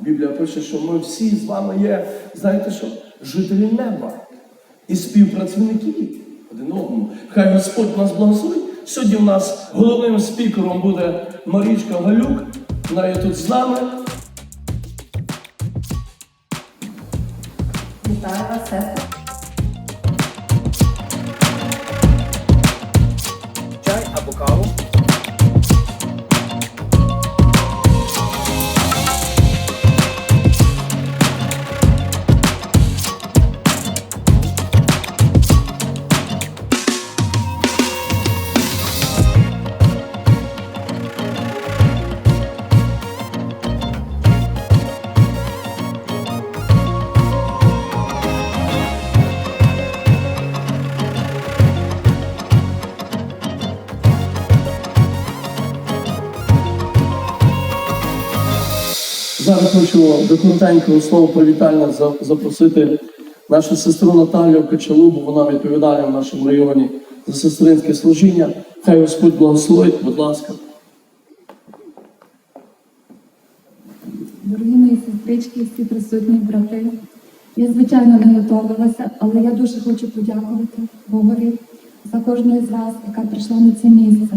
Біблія пише, що ми всі з вами є, знаєте що, жителі неба і співпрацівники один одному. Хай Господь нас благословить. Сьогодні у нас головним спікером буде Марічка Галюк. Вона є тут з нами. Вітаю вас, сестра. Зараз хочу до коротенького слова привітання запросити нашу сестру Наталію Качалу, бо вона відповідає в нашому районі за сестринське служіння. Хай Господь благословить, будь ласка. Дорогі мої сестрички, всі присутні брати. Я, звичайно, не готувалася, але я дуже хочу подякувати Богові за кожну із вас, яка прийшла на це місце.